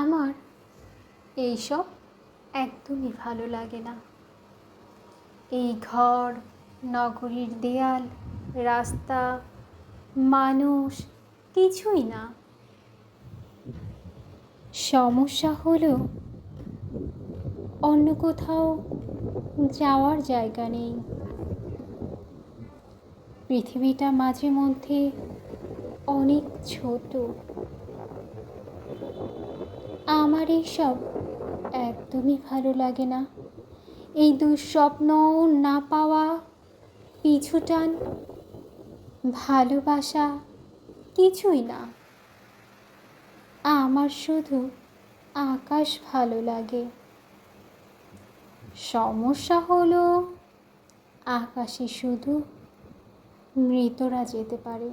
আমার এইসব একদমই ভালো লাগে না। এই ঘর, নগরীর দেয়াল, রাস্তা, মানুষ, কিছুই না। সমস্যা হলো অন্য কোথাও যাওয়ার জায়গা নেই। পৃথিবীটা মাঝে মধ্যে অনেক ছোট। আমার এইসব একদমই ভালো লাগে না। এই দুঃস্বপ্ন না পাওয়া পিছুটান ভালোবাসা কিছুই না। আমার শুধু আকাশ ভালো লাগে। সমস্যা হলো, আকাশে শুধু মৃতরা যেতে পারে।